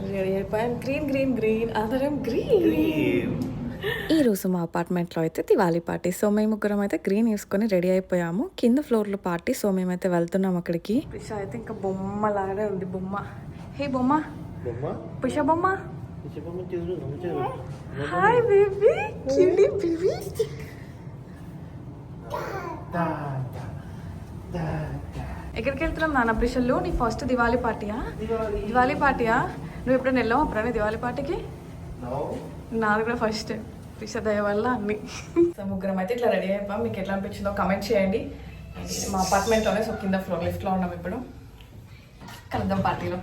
Ready అయిపోయాను green green green అందరం green ఈ రోజు మా అపార్ట్మెంట్లో అయితే దివాళీ పార్టీ సో మేము ముగ్గురం అయితే గ్రీన్ వేసుకొని రెడీ అయిపోయాము. కింద ఫ్లోర్లో పార్టీ సో మేమైతే వెళ్తున్నాం అక్కడికి. పిష అయితే ఇంకా బొమ్మ. లాగానే ఉంది బొమ్మ? హే బొమ్మ. బొమ్మ పిష బొమ్మ హాయ్ బేబీ క్యూటీ బేబీ ఎక్కడికి వెళ్తున్నాం నాన్న? ప్రిషల్లో నీ ఫస్ట్ దివాళీ పార్టీయా దివాళీ. పార్టీయా నువ్వు ఎప్పుడైనా వెళ్ళావు అప్పుడైనా దివాళీ పార్టీకి? నో నాది కూడా ఫస్ట్ పిష దయ వల్ల అన్ని. సో ముగ్గురం అయితే ఇట్లా రెడీ అయిపోయాం. మీకు ఎట్లా అనిపించిందో కమెంట్ చేయండి. మా అపార్ట్మెంట్లోనే సో కింద ఫ్లోర్ లిఫ్ట్లో ఉన్నాం ఇప్పుడు. కలుద్దాం పార్టీలో.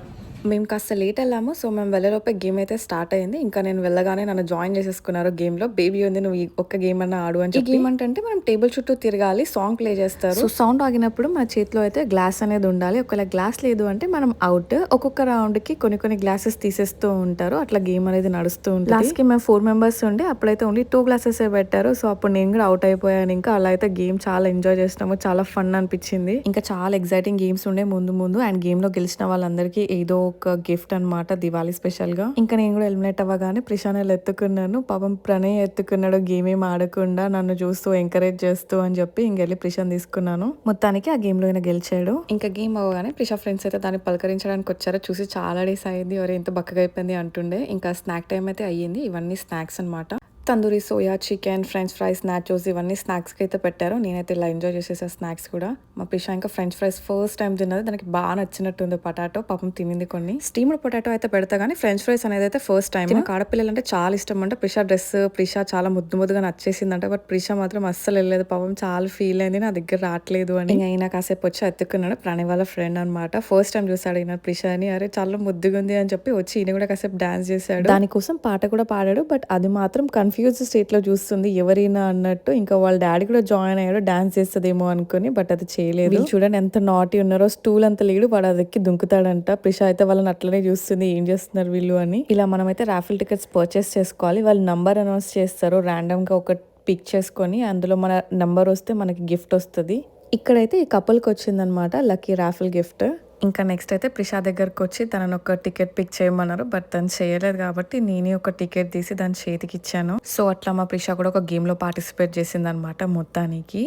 మేము కాస్త లేట్ వెళ్ళాము. సో మేము వెళ్ళలోపే గేమ్ అయితే స్టార్ట్ అయింది. ఇంకా నేను వెళ్ళగానే నన్ను జాయిన్ చేసేసుకున్నారు గేమ్లో. బేబీ ఉంది నువ్వు ఒక్క గేమ్ అన్న ఆడు అని గేమ్ అంటే మనం టేబుల్ చుట్టూ తిరగాలి సాంగ్ ప్లే చేస్తారు. సో సౌండ్ ఆగినప్పుడు మన చేతిలో అయితే గ్లాస్ అనేది ఉండాలి. ఒకవేళ గ్లాస్ లేదు అంటే మనం అవుట్ ఒక్కొక్క రౌండ్కి కొన్ని కొన్ని గ్లాసెస్ తీసేస్తూ ఉంటారు. అట్లా గేమ్ అనేది నడుస్తూ ఉంటుంది. లాస్ట్కి మేము ఫోర్ మెంబర్స్ ఉండి. అప్పుడైతే ఓన్లీ టూ గ్లాసెస్ పెట్టారు. సో అప్పుడు నేను కూడా అవుట్ అయిపోయాను. ఇంకా అలా అయితే గేమ్ చాలా ఎంజాయ్ చేసినాము. చాలా ఫన్ అనిపించింది. ఇంకా చాలా ఎగ్జైటింగ్ గేమ్స్ ఉండే ముందు ముందు. అండ్ గేమ్లో గెలిచిన వాళ్ళందరికీ ఏదో ఒక గిఫ్ట్ అనమాట దివాళీ స్పెషల్గా. ఇంకా నేను కూడా ఎలిమినేట్ అవ్వగానే ప్రిషానల్ ఎత్తుకున్నాను. పాపం ప్రణయ్ ఎత్తుకున్నాడు గేమ్ ఏం ఆడకుండా నన్ను చూస్తూ ఎంకరేజ్ చేస్తూ అని చెప్పి ఇంకెళ్ళి ప్రిషాన్ తీసుకున్నాను. మొత్తానికి ఆ గేమ్లో ఆయన గెలిచాడు. ఇంకా గేమ్ అవ్వగానే ప్రిషా ఫ్రెండ్స్ అయితే దాన్ని పలకరించడానికి వచ్చారో. చూసి చాలా డేస్ అయింది. ఎవరు ఎంత బక్కగా అయిపోయింది అంటుండే. ఇంకా స్నాక్ టైం అయితే అయ్యింది. ఇవన్నీ స్నాక్స్ అన్నమాట. Tandoori soya chicken French fries nachos ఇవన్నీ స్నాక్స్కి అయితే పెట్టారు. నేనైతే ఇలా ఎంజాయ్ చేసేసా స్నాక్స్ కూడా. మా పిషా ఇంకా ఫ్రెంచ్ ఫ్రైస్ ఫస్ట్ టైం తిన్నది. దానికి బాగా నచ్చినట్టుంది పొటాటో. పాపం తినింది కొన్ని. స్టీమ్డ్ పొటాటో అయితే పెడతా కానీ ఫ్రెంచ్ ఫ్రైస్ అనేది అయితే ఫస్ట్ టైం నాకు ఆడపిల్లలు అంటే చాలా ఇష్టం అంటే. ప్రిషా డ్రెస్ ప్రిషా చాలా ముద్దు ముద్దుగా నచ్చేసిందంట. బట్ ప్రిషా మాత్రం అస్సలు వెళ్ళలేదు. పాపం చాలా ఫీల్ అయింది. నా దగ్గర రావట్లేదు అని. అయినా కాసేపు వచ్చి ఎత్తుకున్నాడు ప్రణయ్ వాళ్ళ ఫ్రెండ్ అనమాట ఫస్ట్ టైం చూసాడు ఈయన ప్రిషా అని అరే చాలా ముద్దుగా ఉంది అని చెప్పి వచ్చి ఈయన కూడా కాసేపు డాన్స్ చేశాడు. దానికోసం పాట కూడా పాడాడు. బట్ అది మాత్రం కన్ఫ్యూజ్ స్టేట్లో చూస్తుంది ఎవరైనా అన్నట్టు. ఇంకా వాళ్ళ డాడీ కూడా జాయిన్ అయ్యాడు డాన్స్ చేస్తుందేమో అనుకుని బట్ అది చేయలేదు. చూడండి ఎంత నాటి ఉన్నారో. స్టూల్ అంత లేడు వాడు అది దుంకుతాడంట. ప్రిషా అయితే వాళ్ళని అట్లనే చూస్తుంది ఏం చేస్తున్నారు వీళ్ళు అని. ఇలా మనమైతే రాఫిల్ టికెట్స్ పర్చేస్ చేసుకోవాలి. వాళ్ళు నంబర్ అనౌన్స్ చేస్తారు ర్యాండమ్గా ఒక పిక్ చేసుకొని అందులో మన నంబర్ వస్తే మనకి గిఫ్ట్ వస్తుంది. ఇక్కడైతే ఈ కపుల్కి వచ్చిందనమాట లక్కీ రాఫిల్ గిఫ్ట్ ఇంకా నెక్స్ట్ అయితే ప్రిషా దగ్గరకు వచ్చి తనను ఒక టికెట్ పిక్ చేయమన్నారు బట్ తను చేయలేదు కాబట్టి నేనే ఒక టికెట్ తీసి దాని చేతికి ఇచ్చాను. సో అట్లా మా ప్రిషా కూడా ఒక గేమ్లో పార్టిసిపేట్ చేసింది అనమాట మొత్తానికి.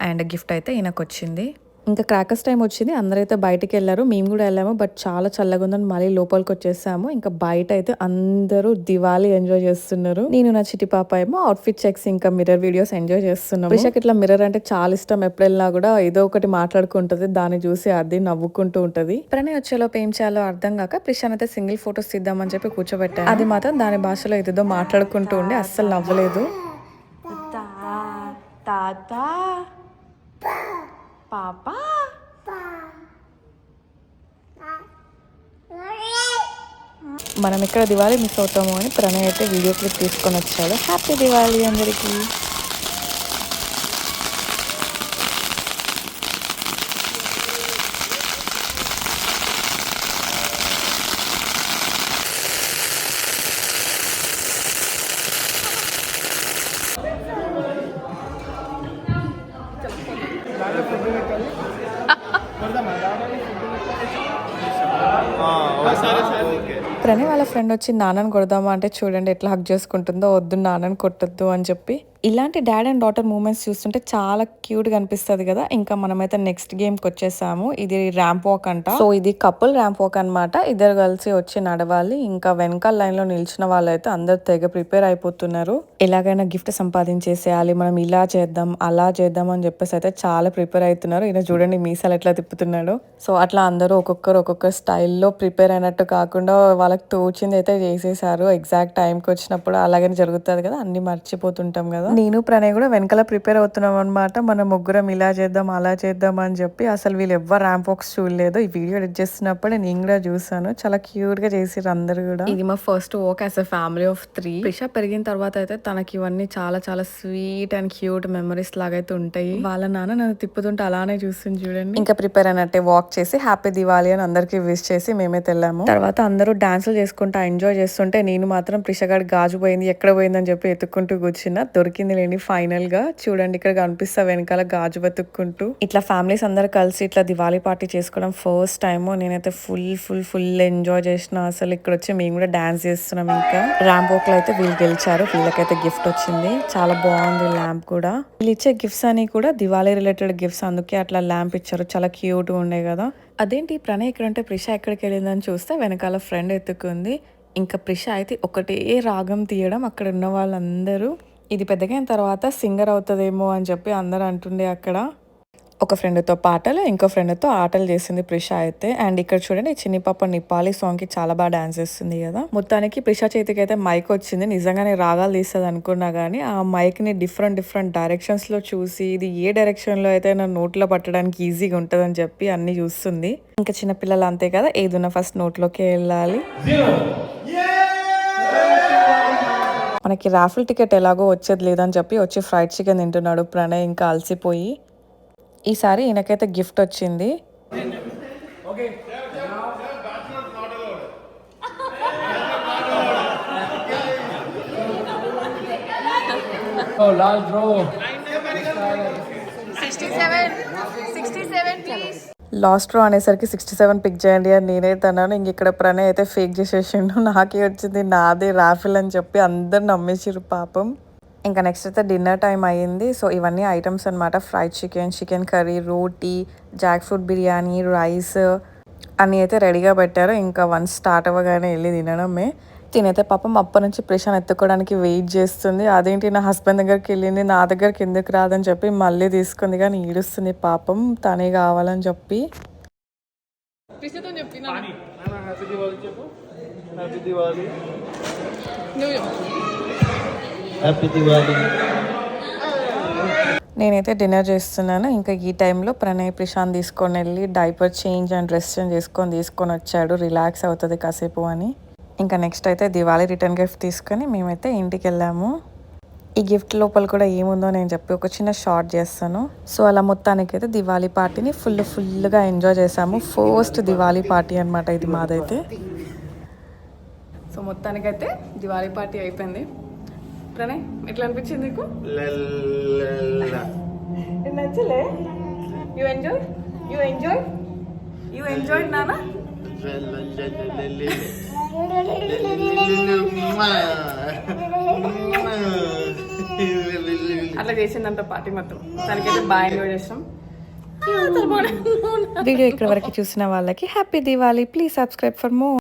అండ్ గిఫ్ట్ అయితే ఈయనకు వచ్చింది ఇంకా క్రాకర్స్ టైం వచ్చింది. అందరైతే బయటికి వెళ్ళారు. మేము కూడా వెళ్ళాము. బట్ చాలా చల్లగా ఉందని మళ్ళీ లోపలికి వచ్చేసాము. ఇంకా బయట అయితే అందరూ దివాళీ ఎంజాయ్ చేస్తున్నారు. నేను నా చిటి పాప ఏమో అవుట్ఫిట్ చెక్స్ ఇంకా మిర్రర్ వీడియోస్ ఎంజాయ్ చేస్తున్నాం విషయకి ఇట్లా మిర్రర్ అంటే చాలా ఇష్టం. ఎప్పుడు వెళ్ళినా కూడా ఏదో ఒకటి మాట్లాడుకుంటది. దాన్ని చూసి అది నవ్వుకుంటూ ఉంటది. ప్రణయ్ వచ్చేలోపు ఏం చేయాలో అర్థం కాక ప్రిషాన్ అయితే సింగిల్ ఫొటోస్ తీద్దామని చెప్పి కూర్చోబెట్టాను అది మాత్రం దాని భాషలో ఏదేదో మాట్లాడుకుంటూ ఉండి అస్సలు నవ్వలేదు. తాత. పాప? మనం ఇక్కడ దివాళీ మిస్ అవుతాము అని ప్రణయ్ అయితే వీడియో క్లిప్ తీసుకొని వచ్చాడు. హ్యాపీ దివాళీ అందరికీ. ప్రణయ్ వాళ్ళ ఫ్రెండ్ వచ్చి నాన్నని కొడదామా అంటే చూడండి ఎట్లా హక్ చేసుకుంటుందో వద్దు నాన్నని కొట్టద్దు అని చెప్పి ఇలాంటి డాడ్ అండ్ డాటర్ మూమెంట్స్ చూస్తుంటే చాలా క్యూట్గా అనిపిస్తుంది కదా. ఇంకా మనమైతే నెక్స్ట్ గేమ్కి వచ్చేసాము. ఇది ర్యాంప్ వాక్ అంట. సో ఇది కపుల్ ర్యాంప్ వాక్ అన్నమాట. ఇద్దరు కలిసి వచ్చి నడవాలి. ఇంకా వెనకాల లైన్లో నిల్చిన వాళ్ళైతే అందరు తెగ ప్రిపేర్ అయిపోతున్నారు. ఎలాగైనా గిఫ్ట్ సంపాదించేసేయాలి. మనం ఇలా చేద్దాం అలా చేద్దాం అని చెప్పేసి అయితే చాలా ప్రిపేర్ అవుతున్నారు. ఈయన చూడండి మీసాలు ఎట్లా తిప్పుతున్నాడు. సో అట్లా అందరూ ఒక్కొక్కరు ఒక్కొక్క స్టైల్లో ప్రిపేర్ అయినట్టు కాకుండా వాళ్ళకి తోచింది అయితే చేసేసారు. ఎగ్జాక్ట్ టైంకి వచ్చినప్పుడు అలాగనే జరుగుతుంది కదా. అన్ని మర్చిపోతుంటాం కదా. నేను ప్రణయ్ కూడా వెనకాల ప్రిపేర్ అవుతున్నాం అనమాట మన ముగ్గురం ఇలా చేద్దాం అలా చేద్దాం అని చెప్పి అసలు వీళ్ళు ఎవ్వరు ర్యాంప్ బాక్స్ చూడలేదు. ఈ వీడియో ఎడిట్ చేస్తున్నప్పుడే నేను కూడా చూసాను చాలా క్యూట్గా చేసిర్రు అందరు కూడా. ఇది మా first walk as a family of three. Prisha పెరిగిన తర్వాత అయితే తనకి ఇవన్నీ చాలా చాలా స్వీట్ అండ్ క్యూట్ మెమరీస్ లాగైతే ఉంటాయి. వాళ్ళ నాన్న నన్ను తిప్పుతుంటే అలానే చూస్తుంది చూడండి. ఇంకా ప్రిపేర్ అయినట్టే వాక్ చేసి హ్యాపీ దివాళీ అని అందరికి విష్ చేసి మేమైతే వెళ్ళాము తర్వాత అందరూ డాన్సులు చేసుకుంటా ఎంజాయ్ చేస్తుంటే నేను మాత్రం ప్రిషగాడి గాజు పోయింది ఎక్కడ పోయిందని చెప్పి ఎత్తుక్కుంటూ కూర్చున్నా దొరికి దొరికింది లేండి ఫైనల్గా చూడండి ఇక్కడ కనిపిస్తా వెనకాల గాజు బతుక్కుంటూ ఇట్లా ఫ్యామిలీస్ అందరు కలిసి ఇట్లా దివాళీ పార్టీ చేసుకోవడం ఫస్ట్ టైము. నేనైతే ఫుల్ ఫుల్ ఫుల్ ఎంజాయ్ చేసిన. అసలు ఇక్కడ వచ్చి మేము కూడా డాన్స్ చేస్తున్నాం ఇంకా. ర్యాంప్లో అయితే వీళ్ళు గెలిచారు. వీళ్ళకైతే గిఫ్ట్ వచ్చింది. చాలా బాగుంది ల్యాంప్ కూడా. వీళ్ళు ఇచ్చే గిఫ్ట్స్ అని కూడా దివాళీ రిలేటెడ్ గిఫ్ట్స్. అందుకే అట్లా ల్యాంప్ ఇచ్చారు. చాలా క్యూట్ ఉండే కదా. అదేంటి ప్రణయ్ ఇక్కడ ఉంటే ప్రిష ఎక్కడికి వెళ్ళిందని చూస్తే వెనకాల ఫ్రెండ్ ఎత్తుకుంది ఇంకా ప్రిష అయితే ఒకటే రాగం తీయడం అక్కడ ఉన్న వాళ్ళందరూ. ఇది పెద్దగైన తర్వాత సింగర్ అవుతుందేమో అని చెప్పి అందరు అంటుండే అక్కడ. ఒక ఫ్రెండ్తో పాటలు ఇంకో ఫ్రెండ్తో ఆటలు చేసింది ప్రిష అయితే. అండ్ ఇక్కడ చూడండి చిన్ని పాప నిపాలి సాంగ్కి చాలా బాగా డాన్స్ చేస్తుంది కదా. మొత్తానికి ప్రిష చేతికి అయితే మైక్ వచ్చింది. నిజంగానే రాగాలు తీస్తుంది అనుకున్నా కానీ ఆ మైక్ని డిఫరెంట్ డిఫరెంట్ డైరెక్షన్స్లో చూసి ఇది ఏ డైరెక్షన్లో అయితే నా నోట్లో పట్టడానికి ఈజీగా ఉంటుందని చెప్పి అన్ని చూస్తుంది. ఇంకా చిన్నపిల్లలు అంతే కదా ఏదున్న ఫస్ట్ నోట్లోకి వెళ్ళాలి. మనకి రాఫిల్ టికెట్ ఎలాగో వచ్చేది లేదని చెప్పి వచ్చి ఫ్రైడ్ చికెన్ తింటున్నాడు ప్రణయ్ ఇంకా అలసిపోయి. ఈసారి ఈయనకైతే గిఫ్ట్ వచ్చింది. లాస్ట్ రో అనేసరికి సిక్స్టీ సెవెన్ పిక్ చేయండి అని నేనైతే అన్నాను ఇంక ఇక్కడ ప్రణయ్ అయితే ఫేక్ చేసేసిండు. నాకే వచ్చింది నాదే రాఫిల్ అని చెప్పి అందరు నమ్మేసిరు పాపం. ఇంకా నెక్స్ట్ అయితే డిన్నర్ టైం అయ్యింది. సో ఇవన్నీ ఐటమ్స్ అన్నమాట. Fried chicken chicken curry roti jackfruit biryani rice అన్నీ అయితే రెడీగా పెట్టారు. ఇంకా వన్ స్టార్ట్ అవ్వగానే వెళ్ళి తినడమే. తినైతే పాపం అప్పటి నుంచి ప్రెషన్ ఎత్తుకోవడానికి వెయిట్ చేస్తుంది. అదేంటి నా హస్బెండ్ దగ్గరికి వెళ్ళింది నా దగ్గరికి ఎందుకు రాదని చెప్పి మళ్ళీ తీసుకుంది కానీ ఈడుస్తుంది పాపం. తనే కావాలని చెప్పి. హ్యాపీ దివాళీ నేనైతే డిన్నర్ చేస్తున్నాను. ఇంకా ఈ టైంలో ప్రణయ్ ప్రశాంత్ తీసుకొని వెళ్ళి diaper change and dress change చేసుకొని తీసుకొని వచ్చాడు. రిలాక్స్ అవుతుంది కాసేపు అని. ఇంకా నెక్స్ట్ అయితే దివాళీ రిటర్న్ గిఫ్ట్ తీసుకొని మేమైతే ఇంటికి వెళ్ళాము ఈ గిఫ్ట్ లోపల కూడా ఏముందో నేను చెప్పి ఒక చిన్న షార్ట్ చేస్తాను. సో అలా మొత్తానికి అయితే దివాళీ పార్టీని ఫుల్ ఫుల్గా ఎంజాయ్ చేసాము. ఫస్ట్ దివాళీ పార్టీ అనమాట ఇది మాదైతే. సో మొత్తానికైతే దివాళీ పార్టీ అయిపోయింది. ప్రణయ్ ఎట్లా అనిపించింది నీకు? నచ్చలే. You enjoy you enjoy you enjoy నానా? అట్లా చేసిందంట పార్టీ మొత్తం. దానికైతే బాగా ఎంజాయ్ చేస్తాం వీడియో ఇక్కడ వరకు చూసిన వాళ్ళకి happy Diwali please subscribe for more